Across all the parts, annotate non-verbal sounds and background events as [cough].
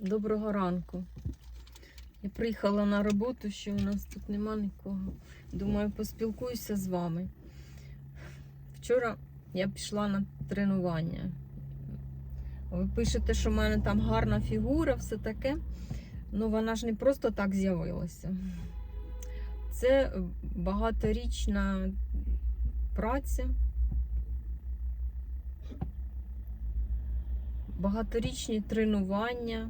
Доброго ранку. Я приїхала на роботу, що у нас тут нема нікого. Думаю, поспілкуюся з вами. Вчора я пішла на тренування. Ви пишете, що в мене там гарна фігура, все таке. Ну вона ж не просто так з'явилася. Це багаторічна праця. Багаторічні тренування.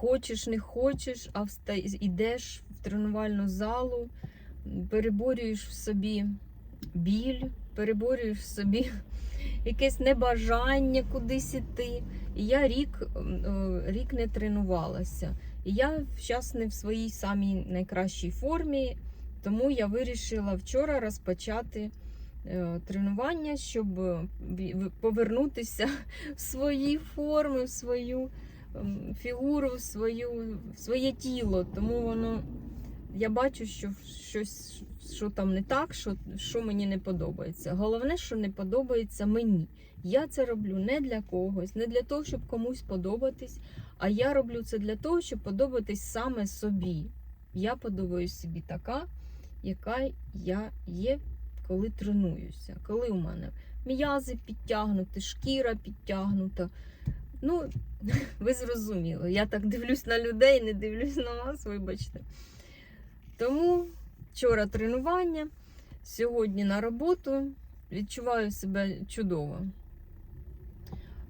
Хочеш, не хочеш, а вста... йдеш в тренувальну залу, переборюєш в собі біль, переборюєш в собі [laughs] якесь небажання кудись іти. І я рік, рік не тренувалася. І я зараз не в своїй самій найкращій формі, тому я вирішила вчора розпочати е, тренування, щоб е, повернутися [laughs] в свої форми, в свою фігуру, свою, своє тіло. Тому воно я бачу, що щось, що там не так, що, що мені не подобається. Головне, що не подобається мені. Я це роблю не для когось, не для того, щоб комусь подобатись, а я роблю це для того, щоб подобатись саме собі. Я подобаюсь собі така, яка я є, коли тренуюся. Коли у мене м'язи підтягнуті, шкіра підтягнута. Ну, [laughs] ви зрозуміли. Я так дивлюсь на людей, не дивлюсь на вас, вибачте. Тому вчора тренування, сьогодні на роботу. Відчуваю себе чудово.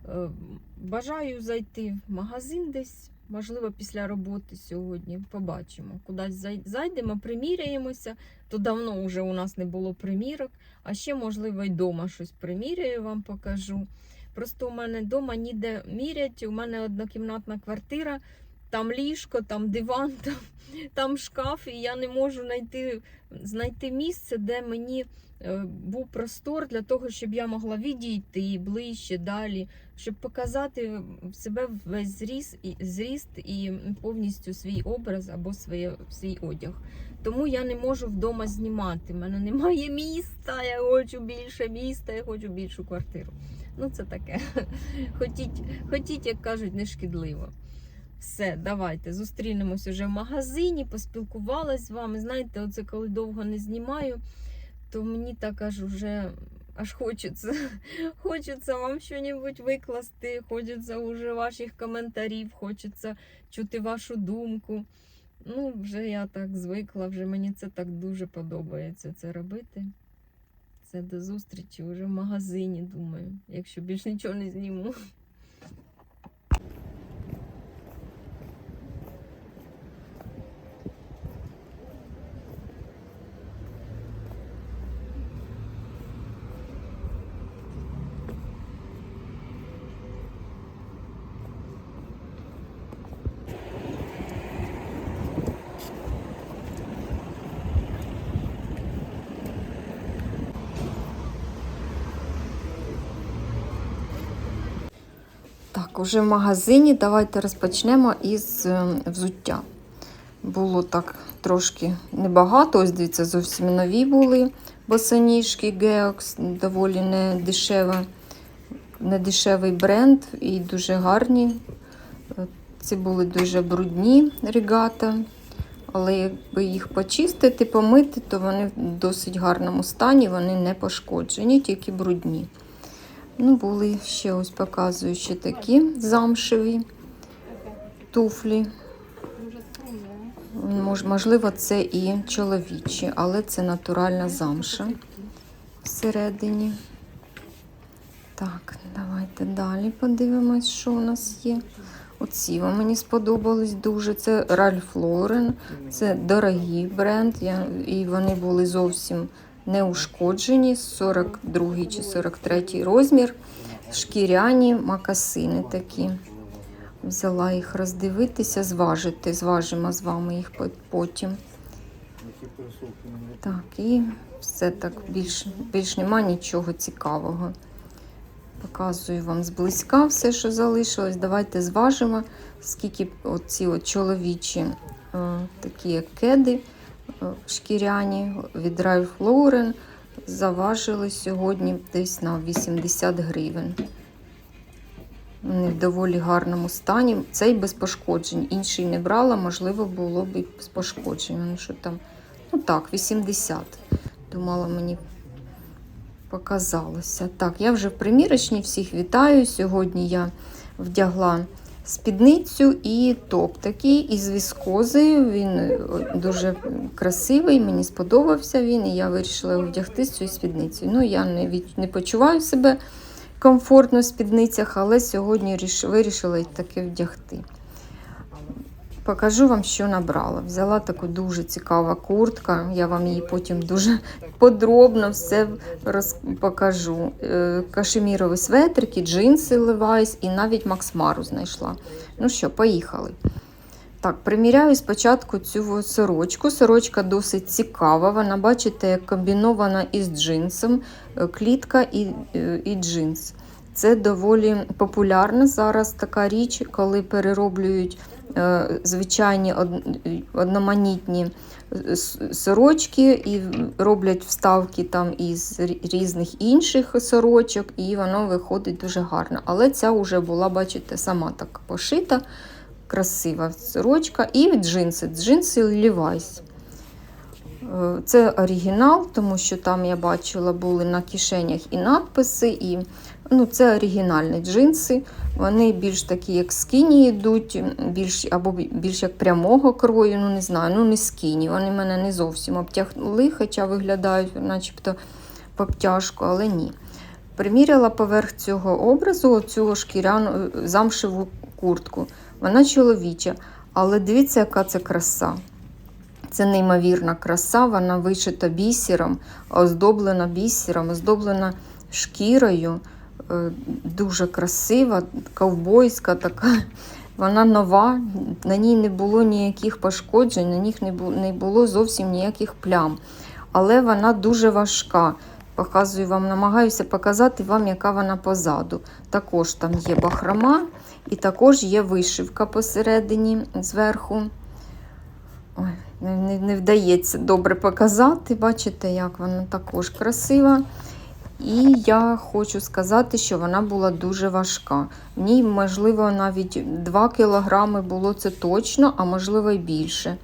Е, Бажаю зайти в магазин десь, можливо, після роботи сьогодні. Побачимо. Кудись зайдемо, приміряємося. То давно вже у нас не було примірок, а ще, можливо, й вдома щось приміряю, вам покажу. Просто у мене вдома ніде мірять, у мене однокімнатна квартира, там ліжко, там диван, [laughs] там, там шкаф, і я не можу знайти, знайти місце, де мені е, був простор для того, щоб я могла відійти ближче, далі, щоб показати в себе весь зріст і, зріст і повністю свій образ або своє, свій одяг. Тому я не можу вдома знімати. У мене немає [laughs] міста, я хочу більше міста, я хочу більшу квартиру. Ну, це таке. [laughs] Хотіть, хотіть, як кажуть, не шкідливо. Все, давайте зустрінемось уже в магазині, поспілкувалась з вами. Знаєте, оце коли довго не знімаю, то мені так аж уже аж хочеться. [laughs] Хочеться вам щось викласти, хочеться уже ваших коментарів, хочеться чути вашу думку. Ну, вже я так звикла, вже мені це так дуже подобається це робити. Це до зустрічі вже в магазині, думаю, якщо більше нічого не зніму. Так, уже в магазині давайте розпочнемо із е, взуття. Було так трошки небагато. Ось дивіться, зовсім нові були босоніжки Geox, доволі не дешеве, не дешевий бренд і дуже гарні. Е, Ці були дуже брудні регата, але якби їх почистити, помити, то вони в досить гарному стані, вони не пошкоджені, тільки брудні. Ну, були ще ось показую такі замшеві туфлі. Мож, можливо, це і чоловічі, але це натуральна замша всередині. Так, давайте далі подивимось, що у нас є. Оці мені сподобались дуже. Це Ralph Lauren, це дорогий бренд, і вони були зовсім не ушкоджені, 42 чи 43 розмір, шкіряні макасини такі. Взяла їх роздивитися, зважити, зважимо з вами їх потім. Так, і все так, більш, більш нема нічого цікавого. Показую вам зблизька все, що залишилось. Давайте зважимо, скільки оці от чоловічі е, такі як кеди шкіряні від Ralph Lauren заважили сьогодні десь на 80 гривень. Вони в доволі гарному стані. Цей без пошкоджень. Інший не брала, можливо, було б і з пошкоджень. Що там, ну так, 80. Думала, мені показалося. Так, я вже в примірочній, всіх вітаю. Сьогодні я вдягла спідницю і топ такий із віскози. Він е, дуже красивий, мені сподобався він, і я вирішила вдягти з цією спідницею. Ну, я не, від, не почуваю себе комфортно в спідницях, але сьогодні вирішила таке вдягти. Покажу вам, що набрала. Взяла таку дуже цікаву куртка. Я вам її потім дуже подробно все роз... покажу. Е, Кашемірові светрики, джинси Levi's і навіть Макс Мару знайшла. Ну що, поїхали. Так, приміряю спочатку цю сорочку. Сорочка досить цікава. Вона, бачите, комбінована із джинсом, е, клітка і, е, і джинс. Це доволі популярна зараз така річ, коли перероблюють звичайні одноманітні е, сорочки і роблять вставки там із різних інших сорочок, і воно виходить дуже гарно. Але ця вже була, бачите, сама так пошита, красива сорочка. І джинси. Джинси Levi's. Е, Це оригінал, тому що там я бачила були на кишенях і надписи, і ну, це оригінальні джинси. Вони більш такі, як скіні йдуть, більш, або більш як прямого крою, ну не знаю, ну не скіні. Вони мене не зовсім обтягли, хоча виглядають начебто по обтяжку, але ні. Приміряла поверх цього образу цю шкіряну замшеву куртку. Вона чоловіча, але дивіться, яка це краса. Це неймовірна краса, вона вишита бісером, оздоблена бісером, оздоблена шкірою. Е, Дуже красива, ковбойська така. Вона нова, на ній не було ніяких пошкоджень, на них не було, зовсім ніяких плям. Але вона дуже важка. Показую вам, намагаюся показати вам, яка вона позаду. Також там є бахрома і також є вишивка посередині зверху. Ой, не, не вдається добре показати. Бачите, як вона також красива. І я хочу сказати, що вона була дуже важка. В ній, можливо, навіть 2 кілограми було це точно, а можливо й більше.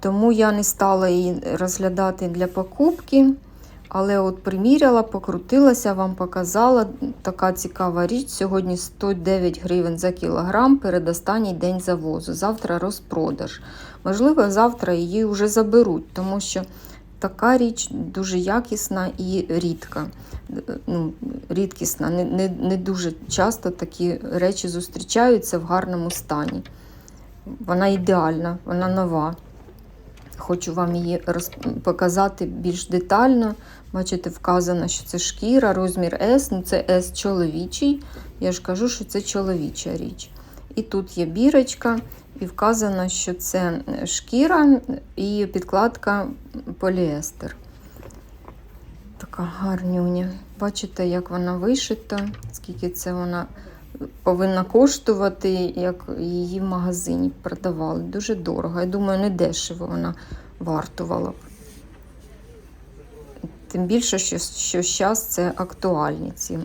Тому я не стала її розглядати для покупки. Але от приміряла, покрутилася, вам показала така цікава річ. Сьогодні 109 гривень за кілограм, передостанній день завозу. Завтра розпродаж. Можливо, завтра її вже заберуть, тому що така річ дуже якісна і рідка. Ну, рідкісна. Не, не, не дуже часто такі речі зустрічаються в гарному стані. Вона ідеальна, вона нова. Хочу вам її роз... показати більш детально. Бачите, вказано, що це шкіра, розмір S, ну це S чоловічий. Я ж кажу, що це чоловіча річ. І тут є бірочка, і вказано, що це шкіра і підкладка поліестер. Така гарнюня. Бачите, як вона вишита, скільки це вона повинна коштувати, як її в магазині продавали. Дуже дорого. Я думаю, не дешево вона вартувала. Тим більше, що, що зараз це актуальні ці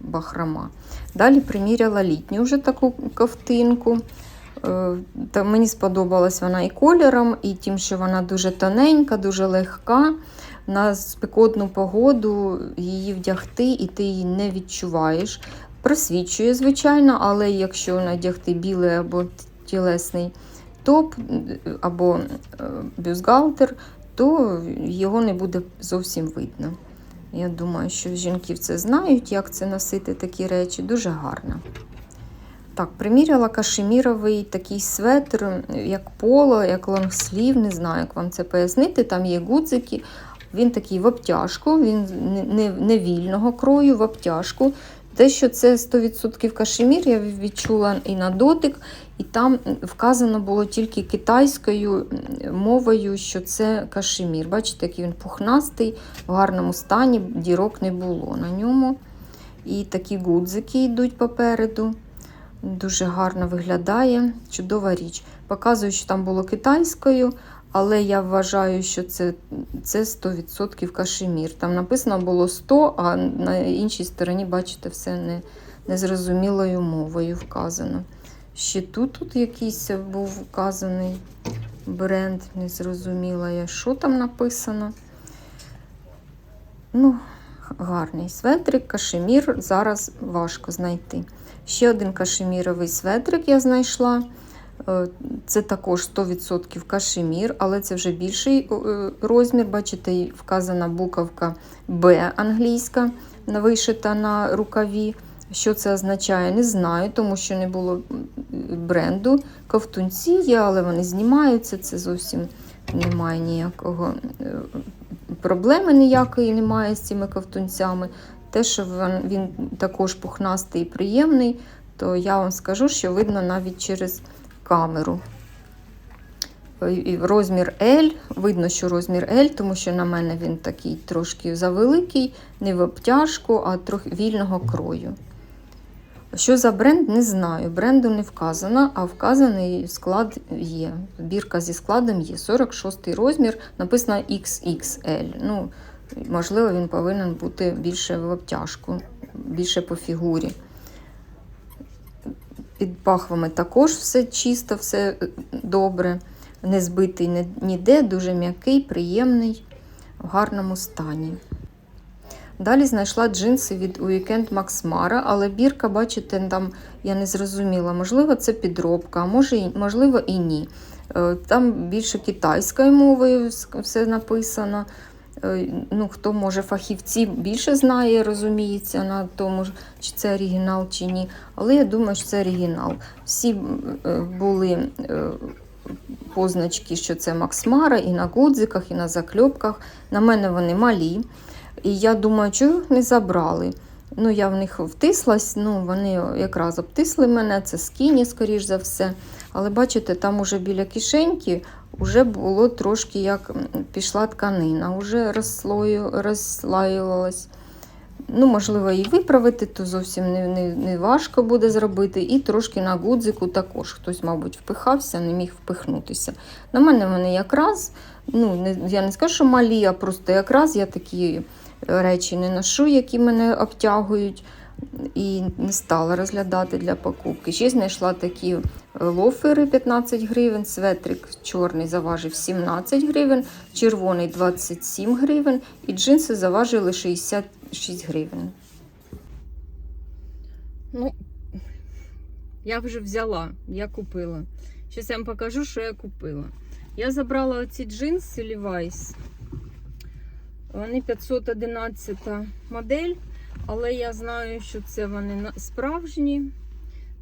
бахрома. Далі приміряла літню вже таку ковтинку. Е, Та мені сподобалась вона і кольором, і тим, що вона дуже тоненька, дуже легка. На спекотну погоду її вдягти, і ти її не відчуваєш. Просвічує, звичайно, але якщо надягти білий або тілесний топ, або е, бюстгальтер, то його не буде зовсім видно. Я думаю, що жінки це знають, як це носити такі речі. Дуже гарно. Так, приміряла кашеміровий такий светр, як поло, як лонгслів, не знаю, як вам це пояснити. Там є гудзики. Він такий в обтяжку, він не, не, не вільного крою, в обтяжку. Те, що це 100% кашемір, я відчула і на дотик, і там вказано було тільки китайською мовою, що це кашемір. Бачите, який він пухнастий, в гарному стані, дірок не було на ньому. І такі гудзики йдуть попереду. Дуже гарно виглядає, чудова річ. Показую, що там було китайською, але я вважаю, що це це 100% кашемір. Там написано було 100, а на іншій стороні, бачите, все не незрозумілою мовою вказано. Ще тут, тут якийсь був вказаний бренд, незрозуміла я, що там написано. Ну, гарний светрик, кашемір зараз важко знайти. Ще один кашеміровий светрик я знайшла. Е, Це також 100% кашемір, але це вже більший е, розмір. Бачите, вказана буковка Б англійська вишита на рукаві. Що це означає, не знаю, тому що не було бренду. Ковтунці є, але вони знімаються. Це зовсім немає ніякого е, проблеми ніякої немає з цими ковтунцями. Те, що він, також пухнастий і приємний, то я вам скажу, що видно навіть через камеру. Розмір L, видно, що розмір L, тому що на мене він такий трошки завеликий, не в обтяжку, а трохи вільного крою. Що за бренд, не знаю. Бренду не вказано, а вказаний склад є. Бірка зі складом є. 46 розмір, написано XXL. Ну, можливо, він повинен бути більше в обтяжку, більше по фігурі. Під пахвами також все чисто, все е, добре. Не збитий ніде, дуже м'який, приємний, в гарному стані. Далі знайшла джинси від Weekend Max Mara, але бірка, бачите, там я не зрозуміла. Можливо, це підробка, а може, можливо і ні. Е, Там більше китайською мовою все написано. Е, Ну, хто може фахівці більше знає, розуміється на тому, чи це оригінал чи ні. Але я думаю, що це оригінал. Всі е, були е, позначки, що це Максмара, і на гудзиках, і на закльопках. На мене вони малі. І я думаю, чого їх не забрали. Ну, я в них втислась, ну, вони якраз обтисли мене, це скіні, скоріш за все. Але бачите, там уже біля кишеньки вже було трошки як пішла тканина, вже розслаювалась. Ну, можливо, і виправити, то зовсім не, не, не важко буде зробити. І трошки на гудзику також хтось, мабуть, впихався, не міг впихнутися. На мене вони якраз, ну, не, я не скажу, що малі, а просто якраз я такі речі не ношу, які мене обтягують. І не стала розглядати для покупки. Ще знайшла такі е, лофери 15 гривень, светрик чорний заважив 17 гривень, червоний 27 гривень і джинси заважили 66 гривень. Ну, я вже взяла, я купила. Зараз я вам покажу, що я купила. Я забрала оці джинси Levi's. Вони 511 модель, але я знаю, що це вони справжні,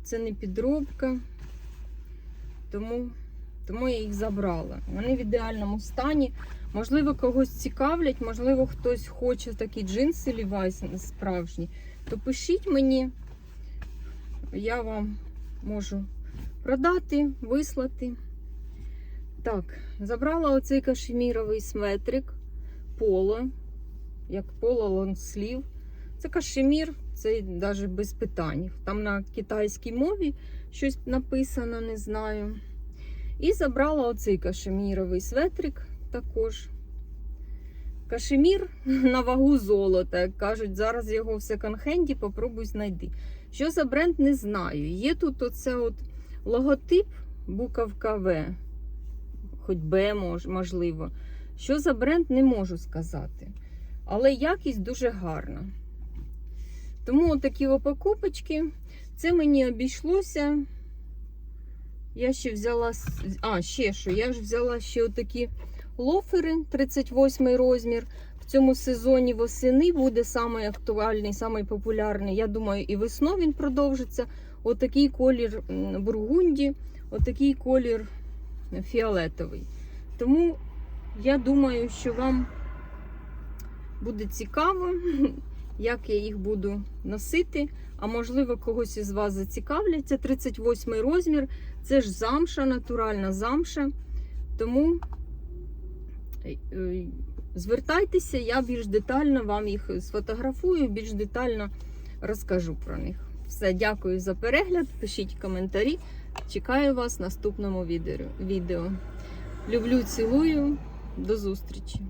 це не підробка. Тому, тому я їх забрала. Вони в ідеальному стані. Можливо, когось цікавлять, можливо, хтось хоче такі джинси Levi's справжні, то пишіть мені я вам можу продати, вислати. Так, забрала оцей кашеміровий сметрик поло, як поло лонгслів. Це кашемір, це навіть без питань. Там на китайській мові щось написано, не знаю. І забрала оцей кашеміровий светрик також. Кашемір [laughs] на вагу золота, як кажуть, зараз його в секонд-хенді попробуй знайди. Що за бренд, не знаю. Є тут оце от логотип буковка В, хоч Б, можливо. Що за бренд, не можу сказати. Але якість дуже гарна. Тому такі покупочки. Це мені обійшлося. Я ще взяла. А, ще що? Я ж взяла ще отакі лофери 38 розмір. В цьому сезоні восени буде самий актуальний, самий популярний. Я думаю, і весною він продовжиться. Отакий колір бургунді, отакий колір фіолетовий. Тому я думаю, що вам буде цікаво, як я їх буду носити. А можливо, когось із вас зацікавлять. Це 38 розмір, це ж замша, натуральна замша. Тому е, звертайтеся, я більш детально вам їх сфотографую, більш детально розкажу про них. Все, дякую за перегляд. Пишіть коментарі. Чекаю вас в наступному відео. Люблю, цілую. До зустрічі!